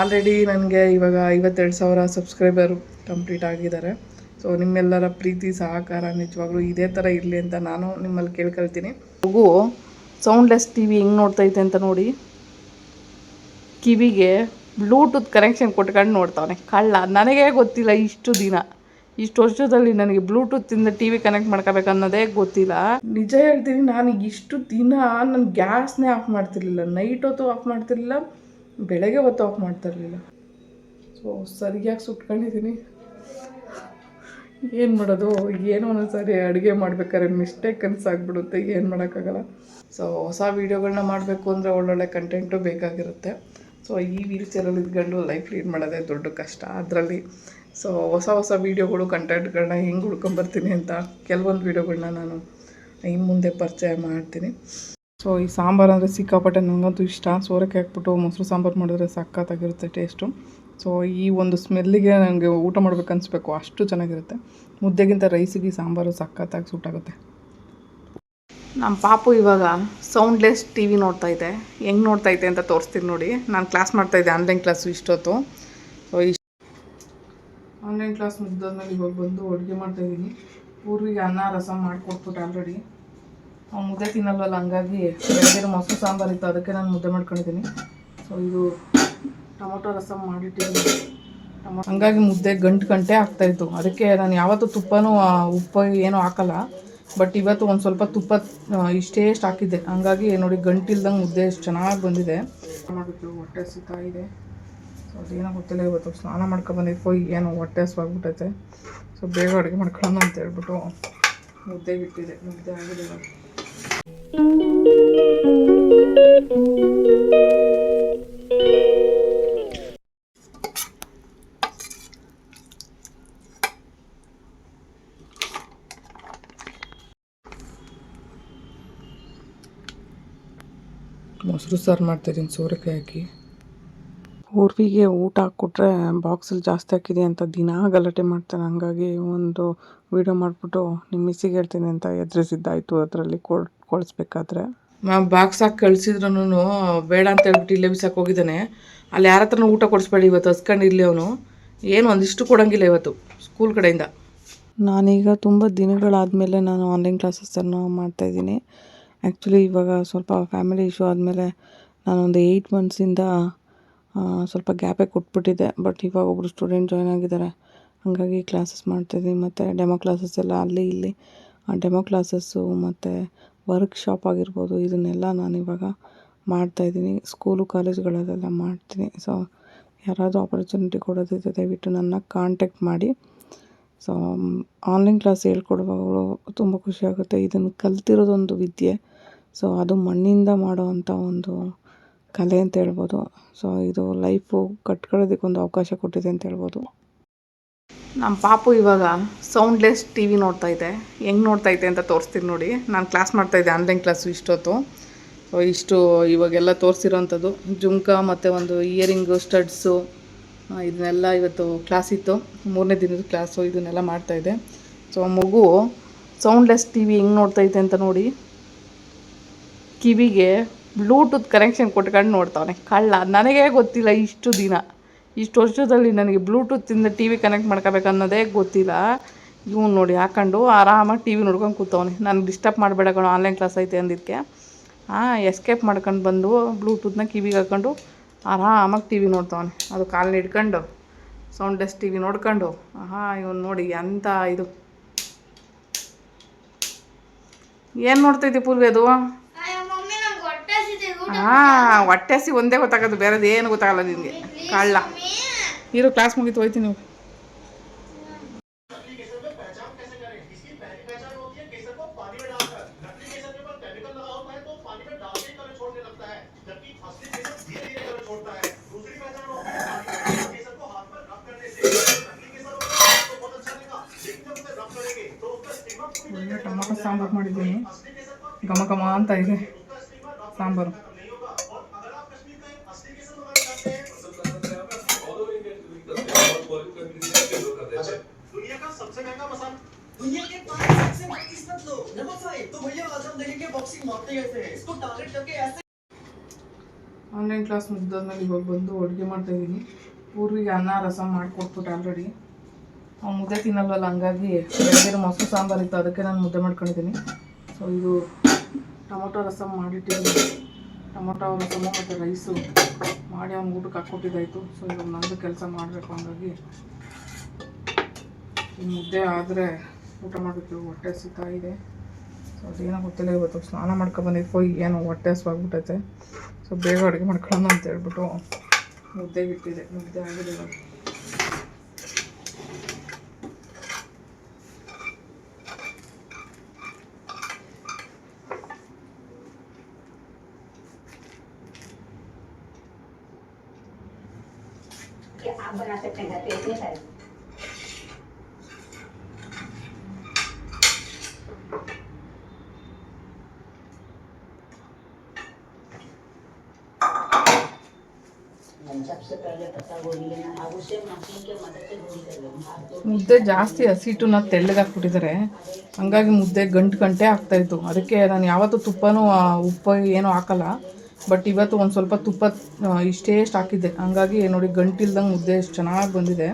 Already ನನಗೆ ಇವಾಗ ಐವತ್ತೆರಡು ಸಾವಿರ ಸಬ್ಸ್ಕ್ರೈಬರ್ ಕಂಪ್ಲೀಟ್ ಆಗಿದ್ದಾರೆ. ಸೊ ನಿಮ್ಮೆಲ್ಲರ ಪ್ರೀತಿ, ಸಹಕಾರ ನಿಜವಾಗ್ಲೂ ಇದೇ ಥರ ಇರಲಿ ಅಂತ ನಾನು ನಿಮ್ಮಲ್ಲಿ ಕೇಳ್ಕೊಳ್ತೀನಿ. ಮಗು ಸೌಂಡ್ಲೆಸ್ ಟಿ ವಿ ಹೆಂಗೆ ನೋಡ್ತೈತೆ ಅಂತ ನೋಡಿ. ಕಿವಿಗೆ ಬ್ಲೂಟೂತ್ ಕನೆಕ್ಷನ್ ಕೊಟ್ಕೊಂಡು ನೋಡ್ತಾವನೆ. ಕಳ್ಳ, ನನಗೇ ಗೊತ್ತಿಲ್ಲ ಇಷ್ಟು ದಿನ. ಇಷ್ಟು ವರ್ಷದಲ್ಲಿ ನನಗೆ ಬ್ಲೂಟೂತಿಂದ ಟಿ ವಿ ಕನೆಕ್ಟ್ ಮಾಡ್ಕೋಬೇಕು ಅನ್ನೋದೇ ಗೊತ್ತಿಲ್ಲ. ನಿಜ ಹೇಳ್ತೀನಿ, ನಾನು ಇಷ್ಟು ದಿನ ನಾನು ಗ್ಯಾಸ್ನೇ ಆಫ್ ಮಾಡ್ತಿರ್ಲಿಲ್ಲ. ನೈಟ್ ಹೊತ್ತು ಆಫ್ ಮಾಡ್ತಿರ್ಲಿಲ್ಲ, ಬೆಳಗ್ಗೆ ಹೊತ್ತು ಆಫ್ ಮಾಡ್ತಿರ್ಲಿಲ್ಲ. ಸೊ ಸರಿಯಾಗಿ ಸುಟ್ಕೊಂಡಿದ್ದೀನಿ ಏನು ಮಾಡೋದು? ಏನೋ ಒಂದೊಂದ್ಸರಿ ಅಡುಗೆ ಮಾಡ್ಬೇಕಾದ್ರೆ ಮಿಸ್ಟೇಕ್ ಅನ್ಸಾಗ್ಬಿಡುತ್ತೆ ಏನು ಮಾಡೋಕ್ಕಾಗಲ್ಲ. ಸೊ ಹೊಸ ವೀಡಿಯೋಗಳನ್ನ ಮಾಡಬೇಕು ಅಂದರೆ ಒಳ್ಳೊಳ್ಳೆ ಕಂಟೆಂಟು ಬೇಕಾಗಿರುತ್ತೆ. ಸೊ ಈ ವೀಲ್ ಚೇರಲ್ಲಿ ಇದ್ಕೊಂಡು ಲೈಫ್ ಲೀಡ್ ಮಾಡೋದೇ ದೊಡ್ಡ ಕಷ್ಟ. ಅದರಲ್ಲಿ ಸೊ ಹೊಸ ಹೊಸ ವೀಡಿಯೋಗಳು ಕಂಟೆಂಟ್ಗಳನ್ನ ಹೆಂಗೆ ಹುಡ್ಕೊಂಬರ್ತೀನಿ ಅಂತ ಕೆಲವೊಂದು ವೀಡಿಯೋಗಳನ್ನ ನಾನು ಇನ್ನು ಮುಂದೆ ಪರಿಚಯ ಮಾಡ್ತೀನಿ. ಸೊ ಈ ಸಾಂಬಾರು ಅಂದರೆ ಸಿಕ್ಕಾಪಟ್ಟೆ ನನಗಂತೂ ಇಷ್ಟ. ಸೋರೆಕಾಯಿ ಹಾಕ್ಬಿಟ್ಟು ಮೊಸರು ಸಾಂಬಾರು ಮಾಡಿದ್ರೆ ಸಖತ್ತಾಗಿರುತ್ತೆ ಟೇಸ್ಟು ಸೊ ಈ ಒಂದು ಸ್ಮೆಲ್ಲಿಗೆ ನನಗೆ ಊಟ ಮಾಡ್ಬೇಕು ಅನಿಸ್ಬೇಕು. ಅಷ್ಟು ಚೆನ್ನಾಗಿರುತ್ತೆ. ಮುದ್ದೆಗಿಂತ ರೈಸಿಗೆ ಸಾಂಬಾರು ಸಖತ್ತಾಗಿ ಸೂಟಾಗುತ್ತೆ ನಮ್ಮ ಪಾಪು ಇವಾಗ ಸೌಂಡ್ಲೆಸ್ ಟಿ ವಿ ನೋಡ್ತಾ ಇದೆ. ಹೆಂಗೆ ನೋಡ್ತಾ ಇದೆ ಅಂತ ತೋರಿಸ್ತೀನಿ ನೋಡಿ. ನಾನು ಕ್ಲಾಸ್ ಮಾಡ್ತಾ ಇದ್ದೆ ಆನ್ಲೈನ್ ಕ್ಲಾಸು ಇಷ್ಟೊತ್ತು. ಸೊ ಇಷ್ಟು ಆನ್ಲೈನ್ ಕ್ಲಾಸ್ ಮುಗಿದಾದ್ಮೇಲೆ ಇವಾಗ ಬಂದು ಅಡುಗೆ ಮಾಡ್ತಾಯಿದ್ದೀನಿ ಊರಿಗೆ ಅನ್ನ ರಸಮ್ ಮಾಡಿಕೊಟ್ಬಿಟ್ಟು ಆಲ್ರೆಡಿ ಅವ್ನು ಮುದ್ದೆ ತಿನ್ನಲ್ವಲ್ಲ, ಹಂಗಾಗಿ ಬೇರೆ ಮೊಸರು ಸಾಂಬಾರು ಇತ್ತು, ಅದಕ್ಕೆ ನಾನು ಮುದ್ದೆ ಮಾಡ್ಕೊಂಡಿದ್ದೀನಿ. ಸೊ ಇದು ಟೊಮೊಟೊ, ರಸಂ ಮಾಡಿಟ್ಟಿದ್ದೀನಿ. ಹಂಗಾಗಿ ಮುದ್ದೆ ಗಂಟು ಗಂಟೆ ಆಗ್ತಾಯಿತ್ತು ಅದಕ್ಕೆ ನಾನು ಯಾವತ್ತೂ ತುಪ್ಪನೂ ಉಪ್ಪು ಏನೂ ಹಾಕಲ್ಲ. ಬಟ್ ಇವತ್ತು ಒಂದು ಸ್ವಲ್ಪ ತುಪ್ಪ ಇಷ್ಟೇ ಎಷ್ಟು ಹಾಕಿದ್ದೆ. ಹಂಗಾಗಿ ನೋಡಿ ಗಂಟಿಲ್ದಂಗೆ ಮುದ್ದೆ ಎಷ್ಟು ಚೆನ್ನಾಗಿ ಬಂದಿದೆ. ಮಾಡಬೇಕು ಹೊಟ್ಟೆ ಇದೆ. ಸೊ ಏನೋ ಗೊತ್ತಿಲ್ಲ ಇವತ್ತು ಸ್ನಾನ ಮಾಡ್ಕೊಂಡು ಬಂದಿದ್ದು ಏನೋ ಹೊಟ್ಟೆ ಹಸ್ವಾಗ್ಬಿಟ್ಟೈತೆ ಸೊ ಬೇಗ ಅಡುಗೆ ಮಾಡ್ಕೊಳ್ಳೋಣ ಅಂತ ಹೇಳ್ಬಿಟ್ಟು ಮುದ್ದೆ ಬಿಟ್ಟಿದೆ, ಮುದ್ದೆ ಆಗಿದೆ ಮೊಸರು ಸಾರು ಮಾಡ್ತಾಯಿದ್ದೀನಿ ಸೋರೆಕಾಯಿ ಹಾಕಿ. ಪೂರ್ವಿಗೆ ಊಟ ಹಾಕ್ಕೊಟ್ರೆ ಬಾಕ್ಸಲ್ಲಿ ಜಾಸ್ತಿ ಹಾಕಿದೆ ಅಂತ ದಿನ ಗಲಾಟೆ ಮಾಡ್ತಾನೆ ಹಂಗಾಗಿ ಒಂದು ವೀಡಿಯೋ ಮಾಡಿಬಿಟ್ಟು ನಿಮ್ಮ ಮಿಸ್ಸಿಗೆ ಹೇಳ್ತೀನಿ ಅಂತ ಎದುರಿಸಿದ್ದಾಯಿತು ಅದರಲ್ಲಿ ಕೊಡ್ ಬಾಕ್ಸ್ ಹಾಕಿ ಕಳಿಸಿದ್ರು ಬೇಡ ಅಂತ ಹೇಳ್ಬಿಟ್ಟು ಇಲ್ಲೇ ಬಿಸಾಕ್ ಹೋಗಿದ್ದಾನೆ. ಅಲ್ಲಿ ಯಾರ ಹತ್ರನೂ ಊಟ ಕೊಡಿಸ್ಬೇಡಿ ಇವತ್ತು ಹಸ್ಕೊಂಡು ಇರ್ಲಿ ಅವನು. ಏನು ಒಂದಿಷ್ಟು ಕೊಡೋಂಗಿಲ್ಲ ಇವತ್ತು ಸ್ಕೂಲ್ ಕಡೆಯಿಂದ. ನಾನೀಗ ತುಂಬ ದಿನಗಳಾದಮೇಲೆ ನಾನು ಆನ್ಲೈನ್ ಕ್ಲಾಸಸ್ಸನ್ನು ಮಾಡ್ತಾಯಿದ್ದೀನಿ ಆ್ಯಕ್ಚುಲಿ ಇವಾಗ ಸ್ವಲ್ಪ ಫ್ಯಾಮಿಲಿ ಇಶ್ಯೂ ಆದಮೇಲೆ ನಾನೊಂದು ಏಯ್ಟ್ ಮಂತ್ಸಿಂದ ಸ್ವಲ್ಪ ಗ್ಯಾಪೇ ಕೊಟ್ಬಿಟ್ಟಿದ್ದೆ ಬಟ್ ಇವಾಗ ಒಬ್ಬರು ಸ್ಟೂಡೆಂಟ್ ಜಾಯ್ನ್ ಆಗಿದ್ದಾರೆ. ಹಾಗಾಗಿ ಕ್ಲಾಸಸ್ ಮಾಡ್ತಾಯಿದ್ದೀನಿ ಮತ್ತು ಡೆಮೋ ಕ್ಲಾಸಸ್ ಎಲ್ಲ ಅಲ್ಲಿ ಇಲ್ಲಿ. ಆ, ಡೆಮೋ ಕ್ಲಾಸಸ್ಸು ಮತ್ತು ವರ್ಕ್ಶಾಪ್ ಆಗಿರ್ಬೋದು, ಇದನ್ನೆಲ್ಲ ನಾನು ಇವಾಗ ಮಾಡ್ತಾಯಿದ್ದೀನಿ ಸ್ಕೂಲು, ಕಾಲೇಜುಗಳಲ್ಲೆಲ್ಲ ಮಾಡ್ತೀನಿ. ಸೊ ಯಾರಾದರೂ ಆಪರ್ಚುನಿಟಿ ಕೊಡೋದಿದೆ ದಯವಿಟ್ಟು ನನ್ನ ಕಾಂಟ್ಯಾಕ್ಟ್ ಮಾಡಿ. ಸೊ ಆನ್ಲೈನ್ ಕ್ಲಾಸ್ ಹೇಳ್ಕೊಡುವಾಗಲೂ ತುಂಬ ಖುಷಿಯಾಗುತ್ತೆ ಇದನ್ನು ಕಲ್ತಿರೋದೊಂದು ವಿದ್ಯೆ. ಸೊ ಅದು ಮಣ್ಣಿಂದ ಮಾಡೋವಂಥ ಒಂದು ಕಲೆ ಅಂತ ಹೇಳ್ಬೋದು. ಸೊ ಇದು ಲೈಫು ಕಟ್ಕೊಳ್ಳೋದಕ್ಕೊಂದು ಅವಕಾಶ ಕೊಟ್ಟಿದೆ ಅಂತ ಹೇಳ್ಬೋದು. ನಮ್ಮ ಪಾಪು ಇವಾಗ ಸೌಂಡ್ಲೆಸ್ ಟಿ ವಿ ನೋಡ್ತಾ ಇದೆ. ಹೆಂಗೆ ನೋಡ್ತಾ ಇದೆ ಅಂತ ತೋರಿಸ್ತೀನಿ ನೋಡಿ. ನಾನು ಕ್ಲಾಸ್ ಮಾಡ್ತಾ ಇದ್ದೆ ಆನ್ಲೈನ್ ಕ್ಲಾಸು ಇಷ್ಟೊತ್ತು. ಸೊ ಇಷ್ಟು ಇವಾಗೆಲ್ಲ ತೋರಿಸಿರೋವಂಥದ್ದು ಜುಮ್ಕ ಮತ್ತು ಒಂದು ಇಯರಿಂಗು ಸ್ಟಡ್ಸು ಇದನ್ನೆಲ್ಲ ಇವತ್ತು ಕ್ಲಾಸ್ ಇತ್ತು. ಮೂರನೇ ದಿನದ ಕ್ಲಾಸು ಇದನ್ನೆಲ್ಲ ಮಾಡ್ತಾಯಿದ್ದೆ ಸೊ ಮಗು ಸೌಂಡ್ಲೆಸ್ ಟಿ ವಿ ಹೆಂಗೆ ಇದೆ ಅಂತ ನೋಡಿ. ಕಿವಿಗೆ ಬ್ಲೂಟೂತ್ ಕನೆಕ್ಷನ್ ಕೊಟ್ಕೊಂಡು ನೋಡ್ತಾವನೆ. ಕಳ್ಳ, ನನಗೇ ಗೊತ್ತಿಲ್ಲ ಇಷ್ಟು ದಿನ. ಇಷ್ಟು ವರ್ಷದಲ್ಲಿ ನನಗೆ ಬ್ಲೂಟೂತಿಂದ ಟಿ ವಿ ಕನೆಕ್ಟ್ ಮಾಡ್ಕೋಬೇಕು ಅನ್ನೋದೇ ಗೊತ್ತಿಲ್ಲ. ಇವ್ನು ನೋಡಿ ಹಾಕೊಂಡು ಆರಾಮಾಗಿ ಟಿ ವಿ ನೋಡ್ಕೊಂಡು ಕೂತವನೆ. ನನಗೆ ಡಿಸ್ಟರ್ಬ್ ಮಾಡಬೇಡ ಕಣೋ ಆನ್ಲೈನ್ ಕ್ಲಾಸ್ ಐತೆ ಅಂದಿದ್ದಕ್ಕೆ ಹಾಂ ಎಸ್ಕೇಪ್ ಮಾಡ್ಕೊಂಡು ಬಂದು ಬ್ಲೂಟೂತ್ನ ಕಿವಿಗೆ ಹಾಕೊಂಡು ಆರಾಮಾಗಿ ಟಿ ವಿ ನೋಡ್ತಾವನೆ. ಅದು ಕಾಲನ್ನ ಹಿಡ್ಕೊಂಡು ಸೌಂಡ್ಲೆಸ್ ಟಿ ವಿ ನೋಡ್ಕೊಂಡು ಹಾಂ ಇವನು ನೋಡಿ ಎಂಥ ಇದು. ಏನು ನೋಡ್ತೈತಿ ಪೂರ್ವಿ ಅದು? ಹಾಂ ಹೊಟ್ಟೆ ಹಸಿ ಒಂದೇ ಗೊತ್ತಾಗೋದು, ಬೇರೆದು ಏನು ಗೊತ್ತಾಗಲ್ಲ ನಿನಗೆ. ಕಳ್ಳ. ಇರು ಕ್ಲಾಸ್ ಮುಗಿತು ಹೋಯ್ತೀನಿ ನೀವು. ಸಾಂಬಾರು ಮಾಡಿದ್ದೀನಿ. ಘಮ ಅಂತ ಇದೆ. ಸಾಂಬಾರು. दुनिया का सबसे महंगा मसाला दुनिया के पांच सबसे बड़ी किस्मत लो नंबर फाइव तो भैया आज हम देखेंगे बॉक्सिंग मारते कैसे हैं इसको टारगेट करके ऐसे ಆನ್ಲೈನ್ ಕ್ಲಾಸ್ ಮುಗಿದಾದ್ಮೇಲೆ ಇವಾಗ ಬಂದು ಅಡುಗೆ ಮಾಡ್ತಾಯಿದ್ದೀನಿ ಊರಿಗೆ ಅನ್ನ ರಸಮ್ ಮಾಡಿಕೊಟ್ಬಿಟ್ಟು ಆಲ್ರೆಡಿ ಅವ್ನು ಮುದ್ದೆ ತಿನ್ನಲ್ವಲ್ಲ ಹಂಗಾಗಿ ಬೆಳಗ್ಗೆ ಮೊಸರು ಸಾಂಬಾರು ಇತ್ತು ಅದಕ್ಕೆ ನಾನು ಮುದ್ದೆ ಮಾಡ್ಕೊಂಡಿದ್ದೀನಿ ಸೊ ಇದು ಟೊಮೊಟೊ ರಸಮ್ ಮಾಡಿಟ್ಟಿದ್ದೀನಿ ಟೊಮೊಟೊ ರಸಮು ಮತ್ತು ರೈಸು ಮಾಡಿ ಅವ್ನು ಊಟಕ್ಕೆ ಹಾಕ್ಕೊಟ್ಟಿದ್ದಾಯಿತು ಸೊ ಇವಾಗ ನಂದು ಕೆಲಸ ಮಾಡಬೇಕು ಹಂಗಾಗಿ ಈ ಮುದ್ದೆ ಆದರೆ ಊಟ ಮಾಡಬೇಕು ಹೊಟ್ಟೆ ಸುತ್ತಾ ಇದೆ. ಸೊ ಅದೇನೋ ಗೊತ್ತಿಲ್ಲ, ಇವತ್ತು ಸ್ನಾನ ಮಾಡ್ಕೊಂಡು ಮಾಡ್ಕೊಬಂದಿದ್ದು ಏನೋ ಹೊಟ್ಟೆ ಹಸ್ವಾಗ್ಬಿಟ್ಟೈತೆ. ಸೊ ಬೇಗ ಅಡುಗೆ ಮಾಡ್ಕೊಳ್ಳೋಣ ಅಂತ ಹೇಳ್ಬಿಟ್ಟು ಮುದ್ದೆಗೆ ಇಟ್ಟಿದೆ ಮುದ್ದೆ ಆಗಿದೆ सबसे पहले पत्ता गोभी लेना अब उसे मशीन के मदद से गोभी कर लेना आप तो ಮುದ್ದೆ ಜಾಸ್ತಿ ಹಸಿಟ್ಟುನ ತೆಳ್ಳಗೆ ಹಾಕ್ಬಿಟ್ಟಿದ್ದಾರೆ ಹಂಗಾಗಿ ಮುದ್ದೆ ಗಂಟು ಗಂಟೆ ಆಗ್ತಾಯಿತ್ತು ಅದಕ್ಕೆ ನಾನು ಯಾವತ್ತೂ ತುಪ್ಪನೂ ಆ, ಉಪ್ಪು ಏನೂ ಹಾಕಲ್ಲ ಬಟ್ ಇವತ್ತು ಒಂದು ಸ್ವಲ್ಪ ತುಪ್ಪ ಆ, ಇಷ್ಟೇ ಎಷ್ಟು ಹಾಕಿದ್ದೆ ಹಂಗಾಗಿ ನೋಡಿ ಗಂಟಿಲ್ದಂಗೆ ಮುದ್ದೆ ಎಷ್ಟು ಚೆನ್ನಾಗಿ ಬಂದಿದೆ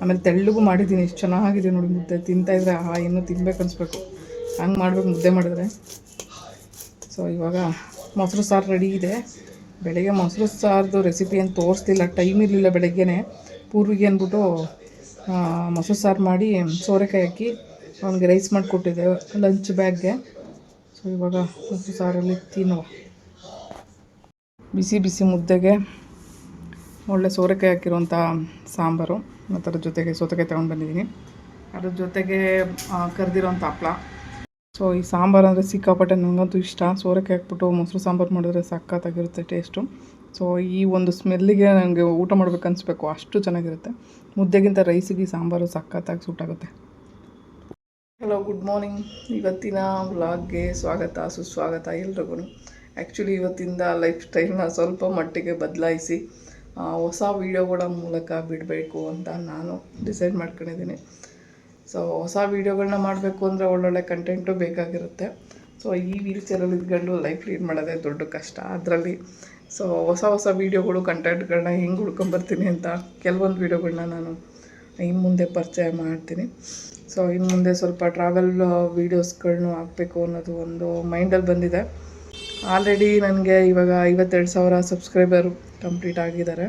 ಆಮೇಲೆ ತೆಳ್ಳಗೂ ಮಾಡಿದ್ದೀನಿ ಎಷ್ಟು ಚೆನ್ನಾಗಿದೆ ನೋಡಿ ಮುದ್ದೆ ತಿಂತಾಯಿದ್ರೆ ಆ ಇನ್ನೂ ತಿನ್ಬೇಕು ಅನಿಸ್ಬೇಕು ಹಂಗೆ ಮಾಡ್ಬೇಕು ಮುದ್ದೆ ಮಾಡಿದ್ರೆ ಸೊ ಇವಾಗ ಮೊಸರು ಸಾರು ರೆಡಿ ಇದೆ ಬೆಳಗ್ಗೆ ಮೊಸರು ಸಾರ್ದು ರೆಸಿಪಿ ಏನು ತೋರಿಸ್ತಿಲ್ಲ ಟೈಮ್ ಇರಲಿಲ್ಲ ಬೆಳಗ್ಗೆನೇ. ಪೂರ್ವಿಗೆ ಅಂದ್ಬಿಟ್ಟು ಮೊಸರು ಸಾರು ಮಾಡಿ ಸೋರೆಕಾಯಿ ಹಾಕಿ ಅವನಿಗೆ ರೈಸ್ ಮಾಡಿಕೊಟ್ಟಿದ್ದೆ ಲಂಚ್ ಬ್ಯಾಗ್ಗೆ ಸೊ ಇವಾಗ ಮೊಸರು ಸಾರಲ್ಲಿ ತಿನ್ನುವ. ಬಿಸಿ ಬಿಸಿ ಮುದ್ದೆಗೆ ಒಳ್ಳೆ ಸೋರೆಕಾಯಿ ಹಾಕಿರುವಂಥ ಸಾಂಬಾರು. ಮತ್ತು ಅದ್ರ ಜೊತೆಗೆ ಸೌತೆಕಾಯಿ ತೊಗೊಂಡು ಬಂದಿದ್ದೀನಿ. ಅದ್ರ ಜೊತೆಗೆ ಕರೆದಿರೋಂಥ ಹಪ್ಳ. ಸೊ ಈ ಸಾಂಬಾರು ಅಂದರೆ ಸಿಕ್ಕಾಪಟ್ಟೆ ನನಗಂತೂ ಇಷ್ಟ. ಸೋರಕ್ಕೆ ಹಾಕ್ಬಿಟ್ಟು ಮೊಸರು ಸಾಂಬಾರು ಮಾಡಿದ್ರೆ ಸಖತ್ತಾಗಿರುತ್ತೆ ಟೇಸ್ಟು. ಸೊ ಈ ಒಂದು ಸ್ಮೆಲ್ಲಿಗೆ ನನಗೆ ಊಟ ಮಾಡ್ಬೇಕು ಅನಿಸ್ಬೇಕು. ಅಷ್ಟು ಚೆನ್ನಾಗಿರುತ್ತೆ. ಮುದ್ದೆಗಿಂತ ರೈಸಿಗೆ ಸಾಂಬಾರು ಸಖತ್ತಾಗಿ ಸೂಟಾಗುತ್ತೆ ಹಲೋ ಗುಡ್ ಮಾರ್ನಿಂಗ್ ಇವತ್ತಿನ ವ್ಲಾಗ್ಗೆ ಸ್ವಾಗತ, ಸುಸ್ವಾಗತ ಎಲ್ರಿಗೂ. ಆ್ಯಕ್ಚುಲಿ ಇವತ್ತಿಂದ ಲೈಫ್ ಸ್ಟೈಲ್ನ ಸ್ವಲ್ಪ ಮಟ್ಟಿಗೆ ಬದಲಾಯಿಸಿ ಹೊಸ ವೀಡಿಯೋಗಳ ಮೂಲಕ ಬಿಡಬೇಕು ಅಂತ ನಾನು ಡಿಸೈಡ್ ಮಾಡ್ಕೊಂಡಿದ್ದೀನಿ. ಸೊ ಹೊಸ ವೀಡಿಯೋಗಳನ್ನ ಮಾಡಬೇಕು ಅಂದರೆ ಒಳ್ಳೊಳ್ಳೆ ಕಂಟೆಂಟು ಬೇಕಾಗಿರುತ್ತೆ. ಸೊ ಈ ವೀಲ್ ಚೇರಲ್ಲಿ ಇದ್ಕೊಂಡು ಲೈಫ್ ಲೀಡ್ ಮಾಡೋದೇ ದೊಡ್ಡ ಕಷ್ಟ ಅದರಲ್ಲಿ. ಸೊ ಹೊಸ ಹೊಸ ವೀಡಿಯೋಗಳು ಕಂಟೆಂಟ್ಗಳನ್ನ ಹೆಂಗೆ ಹುಡ್ಕೊಂಬರ್ತೀನಿ ಅಂತ ಕೆಲವೊಂದು ವೀಡಿಯೋಗಳನ್ನ ನಾನು ಇನ್ನು ಮುಂದೆ ಪರಿಚಯ ಮಾಡ್ತೀನಿ. ಸೊ ಇನ್ನು ಮುಂದೆ ಸ್ವಲ್ಪ ಟ್ರಾವೆಲ್ ವೀಡಿಯೋಸ್ಗಳನ್ನೂ ಹಾಕಬೇಕು ಅನ್ನೋದು ಒಂದು ಮೈಂಡಲ್ಲಿ ಬಂದಿದೆ. ಆಲ್ರೆಡಿ ನನಗೆ ಇವಾಗ ಐವತ್ತೆರಡು ಸಾವಿರ ಸಬ್ಸ್ಕ್ರೈಬರು ಕಂಪ್ಲೀಟ್ ಆಗಿದ್ದಾರೆ.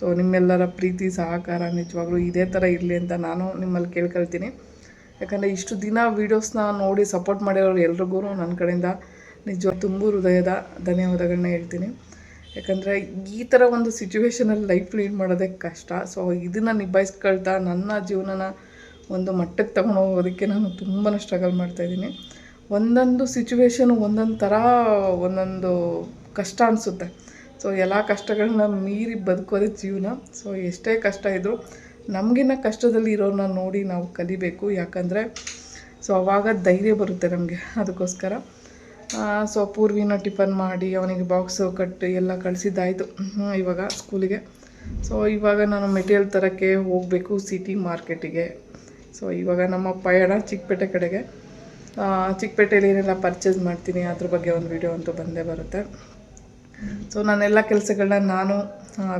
ಸೊ ನಿಮ್ಮೆಲ್ಲರ ಪ್ರೀತಿ, ಸಹಕಾರ ನಿಜವಾಗ್ಲೂ ಇದೇ ಥರ ಇರಲಿ ಅಂತ ನಾನು ನಿಮ್ಮಲ್ಲಿ ಕೇಳ್ಕೊಳ್ತೀನಿ. ಯಾಕಂದರೆ ಇಷ್ಟು ದಿನ ವೀಡಿಯೋಸ್ನ ನೋಡಿ ಸಪೋರ್ಟ್ ಮಾಡಿರೋರು ಎಲ್ರಿಗೂ ನನ್ನ ಕಡೆಯಿಂದ ನಿಜ ತುಂಬ ಹೃದಯದ ಧನ್ಯವಾದಗಳನ್ನ ಹೇಳ್ತೀನಿ. ಯಾಕಂದರೆ ಈ ಥರ ಒಂದು ಸಿಚುವೇಶನಲ್ಲಿ ಲೈಫ್ ಲೀಡ್ ಮಾಡೋದೇ ಕಷ್ಟ. ಸೊ ಇದನ್ನು ನಿಭಾಯಿಸ್ಕೊಳ್ತಾ ನನ್ನ ಜೀವನನ ಒಂದು ಮಟ್ಟಕ್ಕೆ ತಗೊಂಡು ಹೋಗೋದಕ್ಕೆ ನಾನು ತುಂಬಾ ಸ್ಟ್ರಗಲ್ ಮಾಡ್ತಾಯಿದ್ದೀನಿ ಒಂದೊಂದು ಸಿಚುವೇಷನ್ ಒಂದೊಂದು ಥರ ಒಂದೊಂದು ಕಷ್ಟ ಅನಿಸುತ್ತೆ. ಸೊ ಎಲ್ಲ ಕಷ್ಟಗಳನ್ನ ಮೀರಿ ಬದುಕೋದೇ ಜೀವನ. ಸೊ ಎಷ್ಟೇ ಕಷ್ಟ ಇದ್ದರೂ ನಮಗಿನ್ನ ಕಷ್ಟದಲ್ಲಿ ಇರೋರನ್ನ ನೋಡಿ ನಾವು ಕಲಿಬೇಕು. ಯಾಕಂದರೆ ಸೊ ಅವಾಗ ಧೈರ್ಯ ಬರುತ್ತೆ ನಮಗೆ. ಅದಕ್ಕೋಸ್ಕರ ಸೊ ಪೂರ್ವಿನ ಟಿಫನ್ ಮಾಡಿ, ಅವನಿಗೆ ಬಾಕ್ಸು ಕಟ್ಟಿ, ಎಲ್ಲ ಕಳಿಸಿದ್ದಾಯಿತು. ಇವಾಗ ಸ್ಕೂಲಿಗೆ ಸೊ ಇವಾಗ ನಾನು ಮೆಟೀರಿಯಲ್ ತರೋಕ್ಕೆ ಹೋಗಬೇಕು ಸಿಟಿ ಮಾರ್ಕೆಟಿಗೆ ಸೊ ಇವಾಗ ನಮ್ಮ ಪಯಣ ಚಿಕ್ಕಪೇಟೆ ಕಡೆಗೆ. ಚಿಕ್ಕಪೇಟೆಯಲ್ಲಿ ಏನೆಲ್ಲ ಪರ್ಚೇಸ್ ಮಾಡ್ತೀನಿ, ಅದ್ರ ಬಗ್ಗೆ ಒಂದು ವಿಡಿಯೋ ಅಂತೂ ಬಂದೇ ಬರುತ್ತೆ. ಸೊ ನಾನೆಲ್ಲ ಕೆಲಸಗಳನ್ನ ನಾನು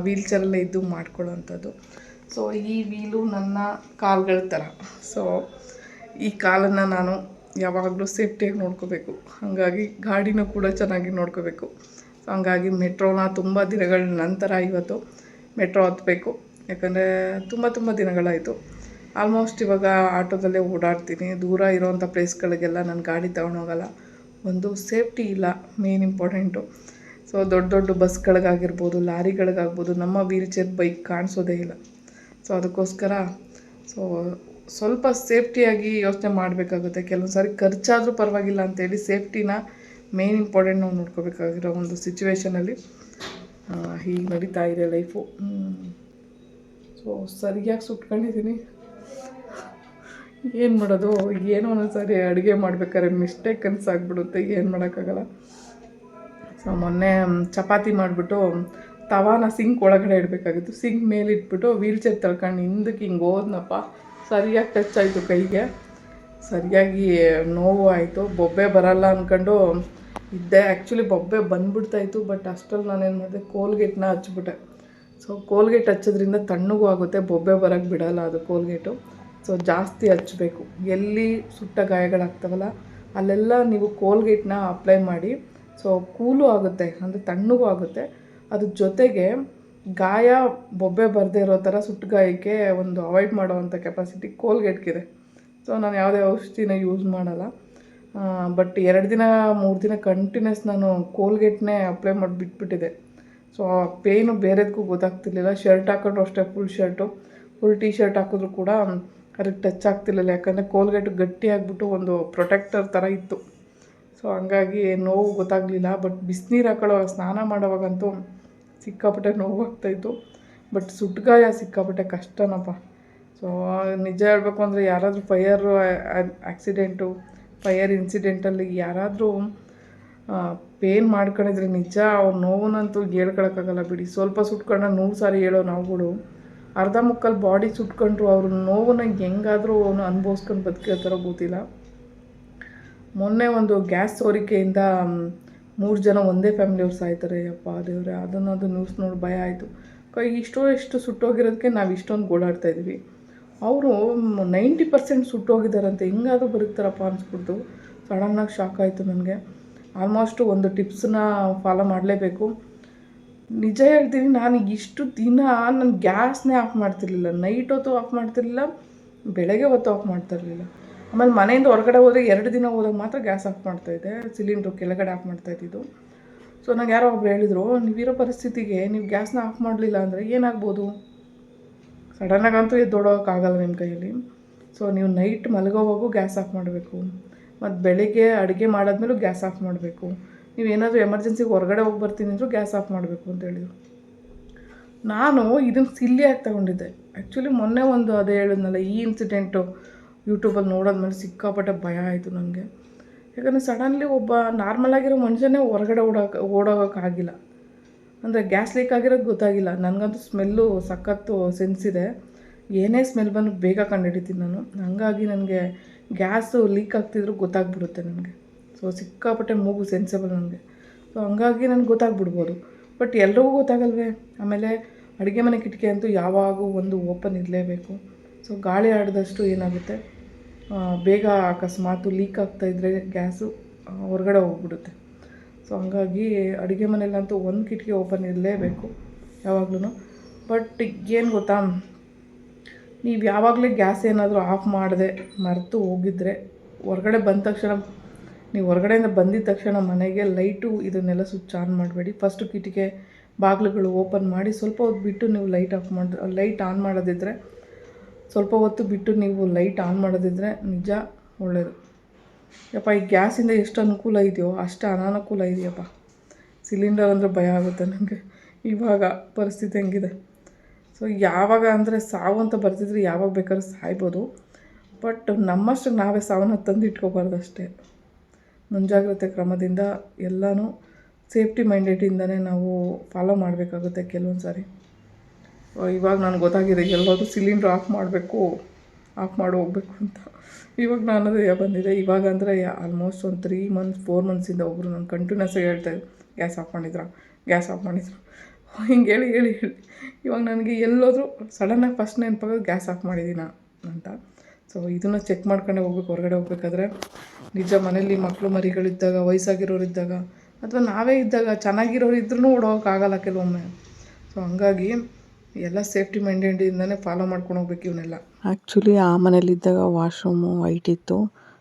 ವೀಲ್ ಚೇರಲ್ಲೇ ಇದ್ದು ಮಾಡ್ಕೊಳ್ಳೋವಂಥದ್ದು ಸೊ ಈ ವೀಲು ನನ್ನ ಕಾಲುಗಳ ಥರ. ಸೊ ಈ ಕಾಲನ್ನು ನಾನು ಯಾವಾಗಲೂ ಸೇಫ್ಟಿಯಾಗಿ ನೋಡ್ಕೋಬೇಕು. ಹಾಗಾಗಿ ಗಾಡಿನೂ ಕೂಡ ಚೆನ್ನಾಗಿ ನೋಡ್ಕೋಬೇಕು. ಸೊ ಹಂಗಾಗಿ ಮೆಟ್ರೋನ ತುಂಬ ದಿನಗಳ ನಂತರ ಇವತ್ತು ಮೆಟ್ರೋ ಹತ್ತಬೇಕು ಯಾಕಂದರೆ ತುಂಬ ತುಂಬ ದಿನಗಳಾಯಿತು. ಆಲ್ಮೋಸ್ಟ್ ಇವಾಗ ಆಟೋದಲ್ಲೇ ಓಡಾಡ್ತೀನಿ. ದೂರ ಇರೋವಂಥ ಪ್ಲೇಸ್ಗಳಿಗೆಲ್ಲ ನಾನು ಗಾಡಿ ತೊಗೊಂಡೋಗಲ್ಲ. ಒಂದು ಸೇಫ್ಟಿ ಇಲ್ಲ, ಮೇನ್ ಇಂಪಾರ್ಟೆಂಟು. ಸೊ ದೊಡ್ಡ ದೊಡ್ಡ ಬಸ್ಗಳಿಗಾಗಿರ್ಬೋದು ಲಾರಿಗಳಿಗಾಗ್ಬೋದು, ನಮ್ಮ ವೀಲ್ಚೇರ್ ಬೈಕ್ ಕಾಣಿಸೋದೇ ಇಲ್ಲ. ಸೊ ಅದಕ್ಕೋಸ್ಕರ ಸೊ ಸ್ವಲ್ಪ ಸೇಫ್ಟಿಯಾಗಿ ಯೋಚನೆ ಮಾಡಬೇಕಾಗುತ್ತೆ. ಕೆಲವೊಂದು ಸಾರಿ ಖರ್ಚಾದರೂ ಪರವಾಗಿಲ್ಲ ಅಂತೇಳಿ ಸೇಫ್ಟಿನ ಮೇನ್ ಇಂಪಾರ್ಟೆಂಟ್ ನಾವು ನೋಡ್ಕೋಬೇಕಾಗಿರೋ ಒಂದು ಸಿಚುವೇಷನಲ್ಲಿ ಹೀಗೆ ನಡೀತಾ ಇದೆ ಲೈಫು ಸೊ ಸರಿಯಾಗಿ ಸುಟ್ಕೊಂಡಿದ್ದೀನಿ ಏನು ಮಾಡೋದು? ಏನೋ ಒಂದೊಂದು ಸಾರಿ ಅಡುಗೆ ಮಾಡ್ಬೇಕಾದ್ರೆ ಮಿಸ್ಟೇಕ್ ಅನ್ಸಾಗ್ಬಿಡುತ್ತೆ. ಏನು ಮಾಡೋಕ್ಕಾಗಲ್ಲ. ಸೊ ಮೊನ್ನೆ ಚಪಾತಿ ಮಾಡಿಬಿಟ್ಟು ತವಾನ ಸಿಂಕ್ ಒಳಗಡೆ ಇಡಬೇಕಾಗಿತ್ತು. ಸಿಂಕ್ ಮೇಲೆ ಇಟ್ಬಿಟ್ಟು ವೀಲ್ ಚೇರ್ ತಳ್ಕೊಂಡು ಹಿಂದಕ್ಕೆ ಹಿಂಗೆ ಹೋದ್ನಪ್ಪ. ಸರಿಯಾಗಿ ಟಚ್ ಆಯಿತು ಕೈಗೆ. ಸರಿಯಾಗಿ ನೋವು ಆಯಿತು. ಬೊಬ್ಬೆ ಬರಲ್ಲ ಅಂದ್ಕೊಂಡು ಇದ್ದೆ. ಆ್ಯಕ್ಚುಲಿ ಬೊಬ್ಬೆ ಬಂದ್ಬಿಡ್ತಾಯಿತ್ತು ಬಟ್ ಅಷ್ಟರಲ್ಲಿ ನಾನೇನು ಮಾಡಿದೆ? ಕೋಲ್ಗೇಟ್ನ ಹಚ್ಬಿಟ್ಟೆ ಸೊ ಕೋಲ್ಗೇಟ್ ಹಚ್ಚೋದ್ರಿಂದ ತಣ್ಣಗೂ ಆಗುತ್ತೆ. ಬೊಬ್ಬೆ ಬರೋಕ್ಕೆ ಬಿಡಲ್ಲ ಅದು ಕೋಲ್ಗೇಟು ಸೊ ಜಾಸ್ತಿ ಹಚ್ಚಬೇಕು ಎಲ್ಲಿ ಸುಟ್ಟ ಗಾಯಗಳಾಗ್ತವಲ್ಲ, ಅಲ್ಲೆಲ್ಲ ನೀವು ಕೋಲ್ಗೇಟ್ನ ಅಪ್ಲೈ ಮಾಡಿ ಸೊ ಕೂಲು ಆಗುತ್ತೆ, ಅಂದರೆ ತಣ್ಣಗೂ ಆಗುತ್ತೆ. ಅದ್ರ ಜೊತೆಗೆ ಗಾಯ, ಬೊಬ್ಬೆ ಬರದೇ ಇರೋ ಥರ ಸುಟ್ಟ ಗಾಯಕ್ಕೆ ಒಂದು ಅವಾಯ್ಡ್ ಮಾಡೋವಂಥ ಕೆಪಾಸಿಟಿ ಕೋಲ್ಗೆಟ್ಗಿದೆ ಸೊ ನಾನು ಯಾವುದೇ ಔಷಧಿನ ಯೂಸ್ ಮಾಡಲ್ಲ. ಬಟ್ ಎರಡು ದಿನ, ಮೂರು ದಿನ ಕಂಟಿನ್ಯೂಸ್ ನಾನು ಕೋಲ್ಗೇಟ್ನೇ ಅಪ್ಲೈ ಮಾಡಿ ಬಿಟ್ಬಿಟ್ಟಿದೆ. ಸೊ ಆ ಪೇಯ್ನು ಬೇರೆದಕ್ಕೂ ಗೊತ್ತಾಗ್ತಿರ್ಲಿಲ್ಲ. ಶರ್ಟ್ ಹಾಕೊಂಡ್ರು ಅಷ್ಟೇ full shirt full T shirt ಹಾಕಿದ್ರು ಕೂಡ ಅದಕ್ಕೆ ಟಚ್ ಆಗ್ತಿರ್ಲಿಲ್ಲ. ಯಾಕಂದರೆ ಕೋಲ್ಗೆಟ್ ಗಟ್ಟಿ ಆಗಿಬಿಟ್ಟು ಒಂದು ಪ್ರೊಟೆಕ್ಟರ್ ಥರ ಇತ್ತು. ಸೊ ಹಂಗಾಗಿ ನೋವು ಗೊತ್ತಾಗಲಿಲ್ಲ ಬಟ್ ಬಿಸಿನೀರು ಹಾಕೊಳ್ಳೋ ಸ್ನಾನ ಮಾಡೋವಾಗಂತೂ ಸಿಕ್ಕಾಪಟ್ಟೆ ನೋವಾಗ್ತಾಯಿತ್ತು ಬಟ್ ಸುಟ್ಗಾಯ ಸಿಕ್ಕಾಪಟ್ಟೆ ಕಷ್ಟನಪ್ಪ. ಸೊ ನಿಜ ಹೇಳಬೇಕು ಅಂದರೆ ಯಾರಾದರೂ ಫೈಯರ್ ಆಕ್ಸಿಡೆಂಟು ಫೈಯರ್ ಇನ್ಸಿಡೆಂಟಲ್ಲಿ ಯಾರಾದರೂ ಪೇನ್ ಮಾಡ್ಕೊಂಡಿದ್ರೆ ನಿಜ ಅವ್ರ ನೋವನ್ನಂತೂ ಹೇಳ್ಕೊಳಕ್ಕಾಗಲ್ಲ ಬಿಡಿ. ಸ್ವಲ್ಪ ಸುಟ್ಕೊಂಡ ನೂರು ಸಾರಿ ಹೇಳೋ ನಾವುಗಳು. ಅರ್ಧ ಮುಕ್ಕಲ್ ಬಾಡಿ ಸುಟ್ಕೊಂಡ್ರು ಅವ್ರ ನೋವನ್ನ ಹೆಂಗಾದರೂ ಅವನು ಅನುಭವಿಸ್ಕೊಂಡು ಬದುಕಿರ್ತಾರೋ ಗೊತ್ತಿಲ್ಲ. ಮೊನ್ನೆ ಒಂದು ಗ್ಯಾಸ್ ಸೋರಿಕೆಯಿಂದ ಮೂರು ಜನ ಒಂದೇ ಫ್ಯಾಮಿಲಿಯವ್ರು ಸಾಯ್ತಾರೆ, ಅಪ್ಪ, ದೇವ್ರೆ, ಅದನ್ನದು ನ್ಯೂಸ್ ನೋಡಿ ಭಯ ಆಯಿತು. ಕೈ, ಇಷ್ಟೋ ಎಷ್ಟು ಸುಟ್ಟೋಗಿರೋದಕ್ಕೆ ನಾವು ಇಷ್ಟೊಂದು ಗೋಳಾಡ್ತಾ ಇದ್ವಿ. ಅವರು ನೈಂಟಿ ಪರ್ಸೆಂಟ್ ಸುಟ್ಟೋಗಿದ್ದಾರಂತೆ ಹೆಂಗಾದ್ರೂ ಬದುಕ್ತಾರಪ್ಪ ಅನ್ಸ್ಬಿಡ್ತು. ಸಡನ್ನಾಗಿ ಶಾಕ್ ಆಯಿತು ನನಗೆ. ಆಲ್ಮೋಸ್ಟು ಒಂದು ಟಿಪ್ಸನ್ನ ಫಾಲೋ ಮಾಡಲೇಬೇಕು. ನಿಜ ಹೇಳ್ತೀನಿ, ನಾನು ಇಷ್ಟು ದಿನ ನಾನು ಗ್ಯಾಸ್ನೇ ಆಫ್ ಮಾಡ್ತಿರ್ಲಿಲ್ಲ. ನೈಟ್ ಹೊತ್ತು ಆಫ್ ಮಾಡ್ತಿರ್ಲಿಲ್ಲ, ಬೆಳಗ್ಗೆ ಹೊತ್ತು ಆಫ್ ಮಾಡ್ತಾ ಇರಲಿಲ್ಲ. ಆಮೇಲೆ ಮನೆಯಿಂದ ಹೊರಗಡೆ ಹೋದರೆ ಎರಡು ದಿನ ಹೋದಾಗ ಮಾತ್ರ ಗ್ಯಾಸ್ ಆಫ್ ಮಾಡ್ತಾಯಿದ್ದೆ ಸಿಲಿಂಡ್ರು ಕೆಳಗಡೆ ಆಫ್ ಮಾಡ್ತಾ ಇದ್ದಿದ್ದು. ಸೊ ನಂಗೆ ಯಾರೋ ಒಬ್ರು ಹೇಳಿದರು ನೀವಿರೋ ಪರಿಸ್ಥಿತಿಗೆ ನೀವು ಗ್ಯಾಸ್ನ ಆಫ್ ಮಾಡಲಿಲ್ಲ ಅಂದರೆ ಏನಾಗ್ಬೋದು? ಸಡನ್ನಾಗಂತೂ ಎದ್ದೋಡೋಕ್ಕಾಗಲ್ಲ ನಿಮ್ಮ ಕೈಯಲ್ಲಿ. ಸೊ ನೀವು ನೈಟ್ ಮಲಗೋವಾಗೂ ಗ್ಯಾಸ್ ಆಫ್ ಮಾಡಬೇಕು. ಮತ್ತು ಬೆಳಿಗ್ಗೆ ಅಡುಗೆ ಮಾಡಾದ್ಮೇಲೂ ಗ್ಯಾಸ್ ಆಫ್ ಮಾಡಬೇಕು. ನೀವು ಏನಾದರೂ ಎಮರ್ಜೆನ್ಸಿಗೆ ಹೊರಗಡೆ ಹೋಗಿ ಬರ್ತೀನಿ ಅಂದರೂ ಗ್ಯಾಸ್ ಆಫ್ ಮಾಡಬೇಕು ಅಂತ ಹೇಳಿದರು. ನಾನು ಇದನ್ನು ಸಿಲ್ಲಿಯಾಗಿ ತಗೊಂಡಿದ್ದೆ. ಆ್ಯಕ್ಚುಲಿ ಮೊನ್ನೆ ಒಂದು ಅದೇ ಹೇಳಿದ್ನಲ್ಲ, ಈ ಇನ್ಸಿಡೆಂಟು ಯೂಟ್ಯೂಬಲ್ಲಿ ನೋಡೋದ್ಮೇಲೆ ಸಿಕ್ಕಾಪಟ್ಟೆ ಭಯ ಆಯಿತು ನನಗೆ ಯಾಕಂದರೆ ಸಡನ್ಲಿ ಒಬ್ಬ ನಾರ್ಮಲ್ ಆಗಿರೋ ಮನುಷ್ಯನೇ ಹೊರಗಡೆ ಓಡೋಕೆ ಓಡೋಗೋಕ್ಕಾಗಿಲ್ಲ ಅಂದರೆ ಗ್ಯಾಸ್ ಲೀಕ್ ಆಗಿರೋದು ಗೊತ್ತಾಗಿಲ್ಲ. ನನಗಂತೂ ಸ್ಮೆಲ್ಲು ಸಖತ್ತು ಸೆನ್ಸ್ ಇದೆ. ಏನೇ ಸ್ಮೆಲ್ ಬಂದು ಬೇಗ ಕಂಡುಹಿಡಿತೀನಿ ನಾನು. ಹಾಗಾಗಿ ನನಗೆ ಗ್ಯಾಸು ಲೀಕ್ ಆಗ್ತಿದ್ರು ಗೊತ್ತಾಗ್ಬಿಡುತ್ತೆ ನನಗೆ. ಸೊ ಸಿಕ್ಕಾಪಟ್ಟೆ ಮೂಗು ಸೆನ್ಸಬಲ್ ನನಗೆ ಸೊ ಹಂಗಾಗಿ ನನಗೆ ಗೊತ್ತಾಗ್ಬಿಡ್ಬೋದು. ಬಟ್ ಎಲ್ರಿಗೂ ಗೊತ್ತಾಗಲ್ವೇ? ಆಮೇಲೆ ಅಡುಗೆ ಮನೆ ಕಿಟಕಿ ಅಂತೂ ಯಾವಾಗೂ ಒಂದು ಓಪನ್ ಇರಲೇಬೇಕು. ಸೊ ಗಾಳಿ ಆಡಿದಷ್ಟು ಏನಾಗುತ್ತೆ? ಬೇಗ ಅಕಸ್ಮಾತು ಲೀಕ್ ಆಗ್ತಾಯಿದ್ರೆ ಗ್ಯಾಸು ಆ, ಹೊರಗಡೆ ಹೋಗ್ಬಿಡುತ್ತೆ. ಸೊ ಹಂಗಾಗಿ ಅಡುಗೆ ಮನೆಯಲ್ಲಂತೂ ಒಂದು ಕಿಟಕಿ ಓಪನ್ ಇರಲೇಬೇಕು ಯಾವಾಗ್ಲೂ ಬಟ್ ಏನು ಗೊತ್ತಾ? ನೀವು ಯಾವಾಗಲೇ ಗ್ಯಾಸ್ ಏನಾದರೂ ಆಫ್ ಮಾಡದೆ ಮರೆತು ಹೋಗಿದ್ರೆ ಹೊರಗಡೆ ಬಂದ ತಕ್ಷಣ ನೀವು ಹೊರಗಡೆಯಿಂದ ಬಂದಿದ ತಕ್ಷಣ ಮನೆಗೆ ಲೈಟು ಇದನ್ನೆಲ್ಲ ಸ್ವಿಚ್ ಆನ್ ಮಾಡಬೇಡಿ. ಫಸ್ಟು ಕಿಟಕಿ ಬಾಗಿಲುಗಳು ಓಪನ್ ಮಾಡಿ ಸ್ವಲ್ಪ ಹೊತ್ತು ಬಿಟ್ಟು ನೀವು ಲೈಟ್ ಆಫ್ ಮಾಡಿ ಲೈಟ್ ಆನ್ ಮಾಡೋದಿದ್ರೆ ಸ್ವಲ್ಪ ಹೊತ್ತು ಬಿಟ್ಟು ನೀವು ಲೈಟ್ ಆನ್ ಮಾಡೋದಿದ್ರೆ ನಿಜ ಒಳ್ಳೆಯದು ಯಪ್ಪ, ಈ ಗ್ಯಾಸಿಂದ ಎಷ್ಟು ಅನುಕೂಲ ಇದೆಯೋ ಅಷ್ಟು ಅನಾನುಕೂಲ ಇದೆಯಪ್ಪ. ಸಿಲಿಂಡರ್ ಅಂದರೆ ಭಯ ಆಗುತ್ತೆ ನನಗೆ ಇವಾಗ ಪರಿಸ್ಥಿತಿ ಹೆಂಗಿದೆ? ಸೊ ಯಾವಾಗ ಅಂದರೆ ಸಾವು ಅಂತ ಬರ್ತಿದ್ರೆ ಯಾವಾಗ ಬೇಕಾದ್ರೂ ಸಾಯ್ಬೋದು. ಬಟ್ ನಮ್ಮಷ್ಟು ನಾವೇ ಸಾವನ್ನ ತಂದು ಇಟ್ಕೋಬಾರ್ದು ಅಷ್ಟೇ. ಮುಂಜಾಗ್ರತೆ ಕ್ರಮದಿಂದ ಎಲ್ಲನೂ ಸೇಫ್ಟಿ ಮೈಂಡೆಡಿಂದನೇ ನಾವು ಫಾಲೋ ಮಾಡಬೇಕಾಗುತ್ತೆ ಕೆಲವೊಂದು ಸಾರಿ ಇವಾಗ ನನಗೆ ಗೊತ್ತಾಗಿದೆ, ಎಲ್ಲಾದರೂ ಸಿಲಿಂಡ್ರ್ ಆಫ್ ಮಾಡಬೇಕು ಆಫ್ ಮಾಡಿ, ಹೋಗ್ಬೇಕು ಅಂತ. ಇವಾಗ ನಾನು ಅದೇ ಬಂದಿದೆ. ಇವಾಗ ಅಂದರೆ ಆಲ್ಮೋಸ್ಟ್ ಒಂದು ತ್ರೀ ಮಂತ್ಸ್ ಫೋರ್ ಮಂತ್ಸಿಂದ ಒಬ್ಬರು ನಾನು ಕಂಟಿನ್ಯೂಸ್ ಆಗಿ ಹೇಳ್ತಾ ಗ್ಯಾಸ್ ಆಫ್ ಮಾಡಿದ್ರ? ಗ್ಯಾಸ್ ಆಫ್ ಮಾಡಿದ್ರು? ಹಿಂಗೆ ಹೇಳಿ ಹೇಳಿ ಹೇಳಿ. ಇವಾಗ ನನಗೆ ಎಲ್ಲೋದ್ರೂ ಸಡನ್ನಾಗಿ ಫಸ್ಟ್ ನೆನಪಾಗೋದು ಗ್ಯಾಸ್ ಆಫ್ ಮಾಡಿದ್ದೀನ ಅಂತ. ಸೊ ಇದನ್ನು ಚೆಕ್ ಮಾಡ್ಕೊಂಡೆ ಹೋಗ್ಬೇಕು, ಹೊರಗಡೆ ಹೋಗ್ಬೇಕಾದ್ರೆ. ನಿಜ ಮನೇಲಿ ಮಕ್ಕಳು ಮರಿಗಳಿದ್ದಾಗ, ವಯಸ್ಸಾಗಿರೋರಿದ್ದಾಗ, ಅಥವಾ ನಾವೇ ಇದ್ದಾಗ ಚೆನ್ನಾಗಿರೋರು ಇದ್ರೂ ಓಡೋಗೋಕ್ಕಾಗಲ್ಲ ಕೆಲವೊಮ್ಮೆ. ಸೊ ಹಂಗಾಗಿ ಎಲ್ಲ ಸೇಫ್ಟಿ ಮೈಂಡೆಂಡಿಂದನೇ ಫಾಲೋ ಮಾಡ್ಕೊಂಡು ಹೋಗ್ಬೇಕು ಇವನ್ನೆಲ್ಲ. ಆ್ಯಕ್ಚುಲಿ ಆ ಮನೇಲಿದ್ದಾಗ ವಾಶ್ರೂಮು ವೈಟ್ ಇತ್ತು.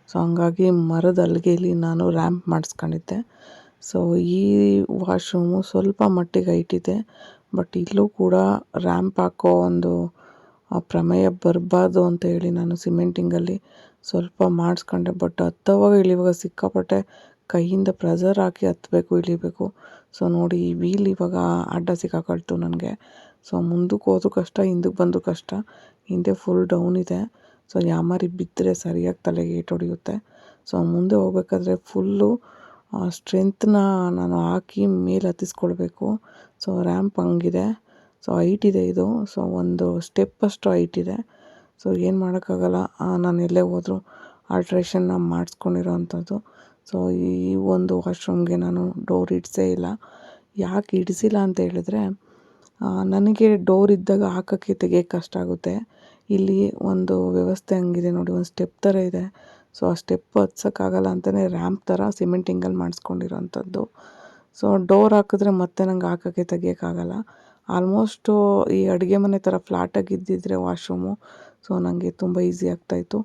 ಸೊ ಹಂಗಾಗಿ ಮರದ ಅಲ್ಗೆಲಿ ನಾನು ರ್ಯಾಂಪ್ ಮಾಡಿಸ್ಕೊಂಡಿದ್ದೆ. ಸೊ ಈ ವಾಶ್ರೂಮು ಸ್ವಲ್ಪ ಮಟ್ಟಿಗೆ ಹೈಟಿದೆ ಬಟ್ ಇಲ್ಲೂ ಕೂಡ ರ್ಯಾಂಪ್ ಹಾಕೋ ಒಂದು ಪ್ರಮೇಯ ಬರಬಾರ್ದು ಅಂತ ಹೇಳಿ ನಾನು ಸಿಮೆಂಟಿಂಗಲ್ಲಿ ಸ್ವಲ್ಪ ಮಾಡಿಸ್ಕೊಂಡೆ. ಬಟ್ ಹತ್ತವಾಗ ಇಳಿವಾಗ ಸಿಕ್ಕಾಪಟ್ಟೆ ಕೈಯಿಂದ ಪ್ರೆಸರ್ ಹಾಕಿ ಹತ್ತಬೇಕು ಇಳಿಬೇಕು. ಸೊ ನೋಡಿ ಈ ವೀಲ್ ಇವಾಗ ಅಡ್ಡ ಸಿಕ್ಕಾಕೊಳ್ತು ನನಗೆ. ಸೊ ಮುಂದಕ್ಕೆ ಹೋದ್ರೂ ಕಷ್ಟ ಹಿಂದಕ್ಕೆ ಬಂದು ಕಷ್ಟ. ಹಿಂದೆ ಫುಲ್ ಡೌನ್ ಇದೆ. ಸೊ ಯಾಮಾರಿ ಬಿದ್ದರೆ ಸರಿಯಾಗಿ ತಲೆಗೆ ಏಟು ಹೊಡೆಯುತ್ತೆ. ಸೊ ಮುಂದೆ ಹೋಗ್ಬೇಕಾದ್ರೆ ಫುಲ್ಲು ಸ್ಟ್ರೆಂತ್ನ ನಾನು ಹಾಕಿ ಮೇಲೆ ಹತ್ತಿಸ್ಕೊಳ್ಬೇಕು. ಸೊ ರ್ಯಾಂಪ್ ಹಂಗಿದೆ. ಸೊ ಹೈಟ್ ಇದೆ ಇದು. ಸೊ ಒಂದು ಸ್ಟೆಪ್ ಅಷ್ಟು ಹೈಟ್ ಇದೆ. ಸೊ ಏನು ಮಾಡೋಕ್ಕಾಗಲ್ಲ. ನಾನು ಎಲ್ಲೇ ಹೋದರೂ ಆಲ್ಟ್ರೇಷನ್ನ ಮಾಡಿಸ್ಕೊಂಡಿರೋ ಅಂಥದ್ದು. ಸೊ ಈ ಒಂದು ವಾಶ್ರೂಮ್ಗೆ ನಾನು ಡೋರ್ ಇಡಿಸೇ ಇಲ್ಲ. ಯಾಕೆ ಇಡಿಸಿಲ್ಲ ಅಂತ ಹೇಳಿದ್ರೆ ನನಗೆ ಡೋರ್ ಇದ್ದಾಗ ಹಾಕೋಕ್ಕೆ ತೆಗಿಯೋಕ್ಕೆ ಕಷ್ಟ ಆಗುತ್ತೆ. ಇಲ್ಲಿ ಒಂದು ವ್ಯವಸ್ಥೆ ಹಂಗಿದೆ ನೋಡಿ, ಒಂದು ಸ್ಟೆಪ್ ಥರ ಇದೆ. ಸೊ ಆ ಸ್ಟೆಪ್ ಹತ್ಸೋಕ್ಕಾಗಲ್ಲ ಅಂತಲೇ ರ್ಯಾಂಪ್ ಥರ ಸಿಮೆಂಟಿಂಗಲ್ಲಿ ಮಾಡಿಸ್ಕೊಂಡಿರೋಂಥದ್ದು. ಸೊ ಡೋರ್ ಹಾಕಿದ್ರೆ ಮತ್ತೆ ನಂಗೆ ಹಾಕೋಕ್ಕೆ ತೆಗಿಯೋಕ್ಕಾಗಲ್ಲ ಆಲ್ಮೋಸ್ಟು ಈ ಅಡುಗೆ ಮನೆ ಥರ ಫ್ಲಾಟಾಗಿ ಇದ್ದಿದ್ರೆ ವಾಶ್ರೂಮು ಸೊ ನನಗೆ ತುಂಬ ಈಸಿ ಆಗ್ತಾಯಿತ್ತು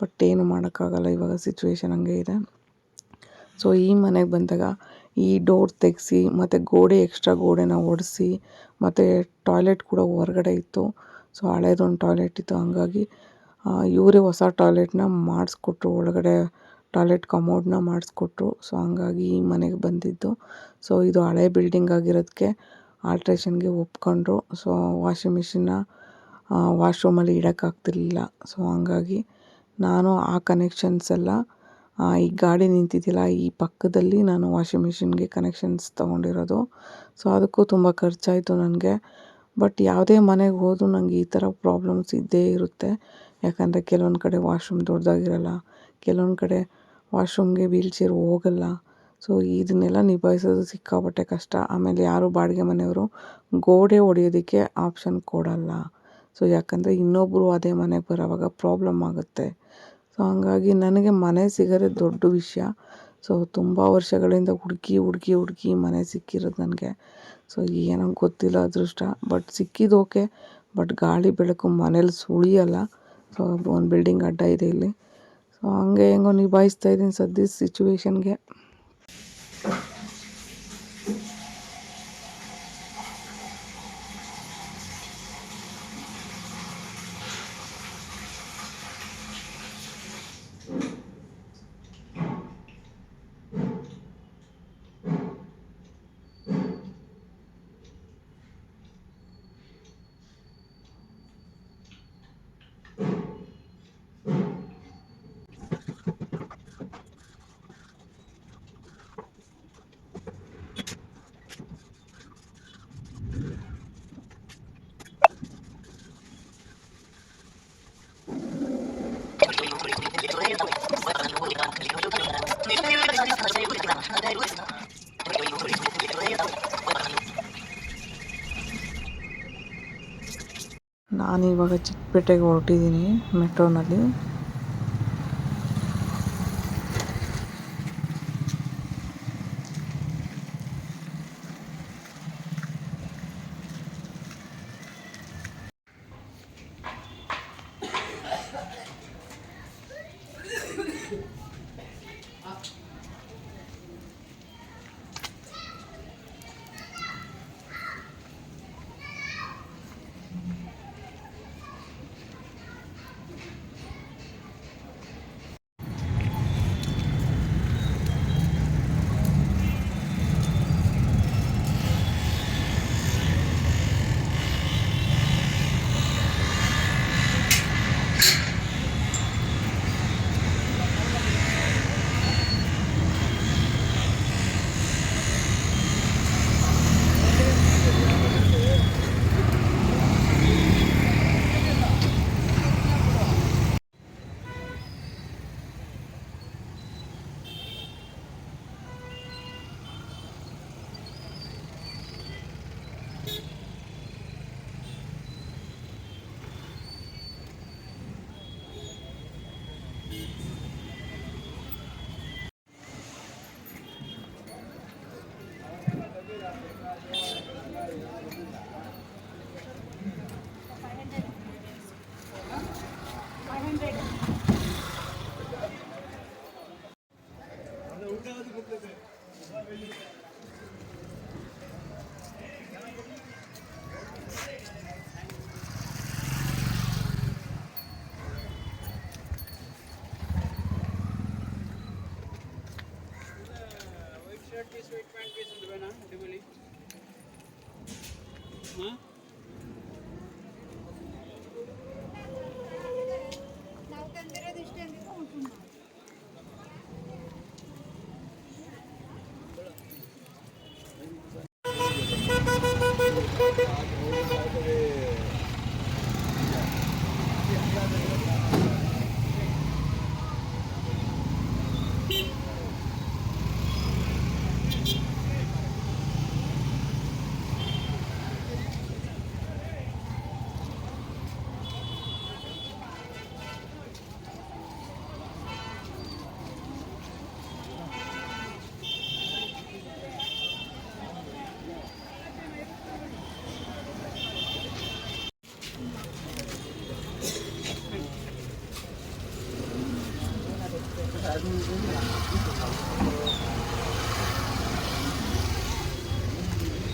ಬಟ್ ಏನು ಮಾಡೋಕ್ಕಾಗಲ್ಲ, ಇವಾಗ ಸಿಚುವೇಶನ್ ಹಂಗೆ ಇದೆ. ಸೊ ಈ ಮನೆಗೆ ಬಂದಾಗ ಈ ಡೋರ್ ತೆಗೆಸಿ, ಮತ್ತು ಗೋಡೆ, ಎಕ್ಸ್ಟ್ರಾ ಗೋಡೆನ ಒಡೆಸಿ, ಮತ್ತು ಟಾಯ್ಲೆಟ್ ಕೂಡ ಹೊರ್ಗಡೆ ಇತ್ತು. ಸೊ, ಹಳೇದೊಂದು ಟಾಯ್ಲೆಟ್ ಇತ್ತು. ಹಂಗಾಗಿ ಇವರೇ ಹೊಸ ಟಾಯ್ಲೆಟ್ನ ಮಾಡಿಸ್ಕೊಟ್ರು. ಒಳಗಡೆ ಟಾಯ್ಲೆಟ್ ಕಮೋಡ್ನ ಮಾಡಿಸ್ಕೊಟ್ರು. ಸೊ, ಹಂಗಾಗಿ ಈ ಮನೆಗೆ ಬಂದಿದ್ದು. ಸೊ, ಇದು ಹಳೆ ಬಿಲ್ಡಿಂಗ್ ಆಗಿರೋದಕ್ಕೆ ಆಲ್ಟ್ರೇಷನ್ಗೆ ಒಪ್ಕೊಂಡ್ರು. ಸೊ, ವಾಷಿಂಗ್ ಮಿಷಿನ್ನ ವಾಶ್ರೂಮಲ್ಲಿ ಇಡೋಕ್ಕಾಗ್ತಿರ್ಲಿಲ್ಲ. ಸೊ, ಹಂಗಾಗಿ, ನಾನು ಆ ಕನೆಕ್ಷನ್ಸ್ ಎಲ್ಲ ಈ ಗಾಡಿ ನಿಂತಿದೆಯಲ್ಲ ಈ ಪಕ್ಕದಲ್ಲಿ ನಾನು ವಾಷಿಂಗ್ ಮಿಷಿನ್ಗೆ ಕನೆಕ್ಷನ್ಸ್ ತೊಗೊಂಡಿರೋದು. ಸೊ ಅದಕ್ಕೂ ತುಂಬ ಖರ್ಚಾಯಿತು ನನಗೆ. ಬಟ್ ಯಾವುದೇ ಮನೆಗೆ ಹೋದರೂ ನನಗೆ ಈ ಥರ ಪ್ರಾಬ್ಲಮ್ಸ್ ಇದ್ದೇ ಇರುತ್ತೆ. ಯಾಕಂದರೆ ಕೆಲವೊಂದು ಕಡೆ ವಾಶ್ರೂಮ್ ದೊಡ್ಡದಾಗಿರಲ್ಲ, ಕೆಲವೊಂದು ಕಡೆ ವಾಶ್ರೂಮ್ಗೆ ವೀಲ್ ಚೇರ್ ಹೋಗಲ್ಲ. ಸೊ ಇದನ್ನೆಲ್ಲ ನಿಭಾಯಿಸೋದು ಸಿಕ್ಕಾಪಟ್ಟೆ ಕಷ್ಟ. ಆಮೇಲೆ ಯಾರು ಬಾಡಿಗೆ ಮನೆಯವರು ಗೋಡೆ ಹೊಡೆಯೋದಕ್ಕೆ ಆಪ್ಷನ್ ಕೊಡಲ್ಲ. ಸೊ ಯಾಕಂದರೆ ಇನ್ನೊಬ್ಬರು ಅದೇ ಮನೆಗೆ ಬರೋವಾಗ ಪ್ರಾಬ್ಲಮ್ ಆಗುತ್ತೆ. ಸೊ ಹಂಗಾಗಿ ನನಗೆ ಮನೆ ಸಿಗೋದೆ ದೊಡ್ಡ ವಿಷಯ. ಸೊ ತುಂಬ ವರ್ಷಗಳಿಂದ ಹುಡುಕಿ ಹುಡುಕಿ ಹುಡುಕಿ ಮನೆ ಸಿಕ್ಕಿರೋದು ನನಗೆ. ಸೊ ಏನೋ ಗೊತ್ತಿಲ್ಲ ಅದೃಷ್ಟ. ಬಟ್ ಸಿಕ್ಕಿದ್ದು ಓಕೆ ಬಟ್ ಗಾಳಿ ಬೆಳಕು ಮನೇಲಿ ಸುಳಿಯಲ್ಲ. ಸೊ ಒಂದು ಬಿಲ್ಡಿಂಗ್ ಅಡ್ಡ ಇದೆ ಇಲ್ಲಿ. ಸೊ ಹಂಗೆ ಹೆಂಗೋ ನಿಭಾಯಿಸ್ತಾ ಇದ್ದೀನಿ ಸದ್ಯ ಸಿಚುವೇಶನ್ಗೆ ಇವಾಗ ಚಿಕ್ಕಪೇಟೆಗೆ ಹೊರಟಿದ್ದೀನಿ ಮೆಟ್ರೋನಲ್ಲಿ.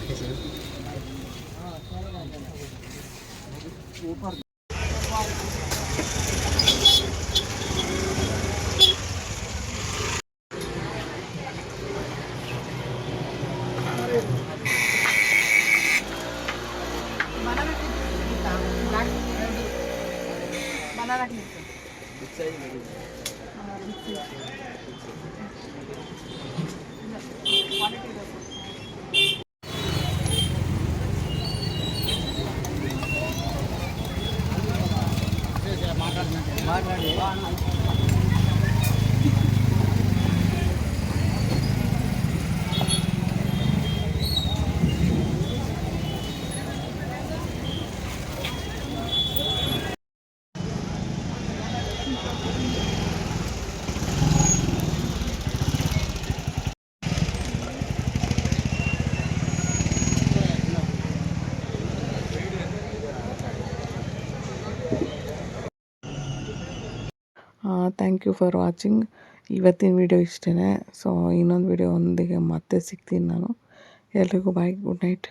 Geçelim. Máy bay. Thank you for watching ಇವತ್ತಿನ ವಿಡಿಯೋ ಇಷ್ಟೇ ಸೊ ಇನ್ನೊಂದು ವಿಡಿಯೋ ಒಂದಿಗೆ ಮತ್ತೆ ಸಿಗ್ತೀನಿ ನಾನು. ಎಲ್ರಿಗೂ ಬಾಯ್ ಗುಡ್ ನೈಟ್